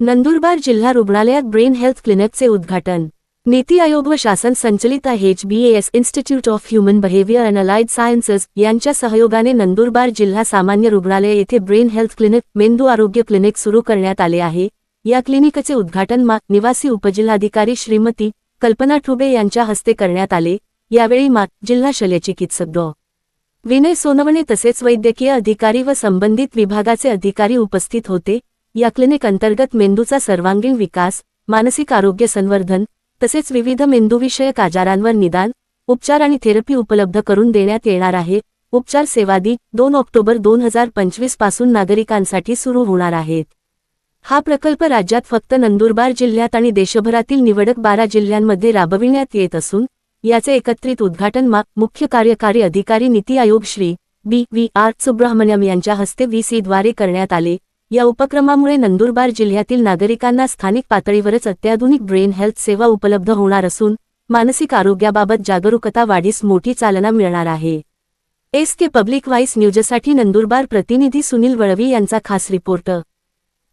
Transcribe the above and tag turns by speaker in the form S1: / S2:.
S1: नंदुरबार जिल्हा रुग्णालयात brain health क्लिनिकचे उद्घाटन. नीती आयोग व शासन संचलित H B S institute of human behaviour and allied sciences यांच्या सहयोगाने नंदुरबार जिल्हा सामान्य रुग्णालय येथे ब्रेन हेल्थ क्लिनिक मेंदू आरोग्य क्लिनिक सुरू करण्यात आले आहे. या क्लिनिकचे उद्घाटन मा निवासी उपजिल्हाधिकारी श्रीमती कल्पना ठुबे यांच्या हस्ते करण्यात आले. यावेळी मा जिल्हा शल्यचिकित्सक डॉ. विनय सोनवणे तसेच वैद्यकीय अधिकारी व संबंधित विभागाचे अधिकारी उपस्थित होते. या क्लिनिक अंतर्गत मेंदूचा सर्वांगीण विकास मानसिक आरोग्य संवर्धन तसेच विविध मेंदूविषयक आजारांवर निदान उपचार आणि थेरपी उपलब्ध करून देण्यात येणार आहे. उपचार सेवादी दोन ऑक्टोबर दोन हजार पंचवीसपासून नागरिकांसाठी सुरू होणार आहेत. हा प्रकल्प राज्यात फक्त नंदुरबार जिल्ह्यात आणि देशभरातील निवडक बारा जिल्ह्यांमध्ये राबविण्यात येत असून याचे एकत्रित उद्घाटन मा मुख्य कार्यकारी अधिकारी NITI Aayog Shri B V R Subrahmanyam यांच्या हस्ते व्ही सीद्वारे करण्यात आले. या उपक्रमामुळे नंदुरबार जिल्ह्यातील नागरिकांना स्थानिक पातळीवरच अत्याधुनिक ब्रेन हेल्थ सेवा उपलब्ध होणार असून मानसिक आरोग्याबाबत जागरूकता वाढीस मोठी चालना मिळणार आहे. एस के पब्लिक वाईस न्यूजसाठी नंदुरबार प्रतिनिधी सुनील वळवी यांचा खास रिपोर्ट.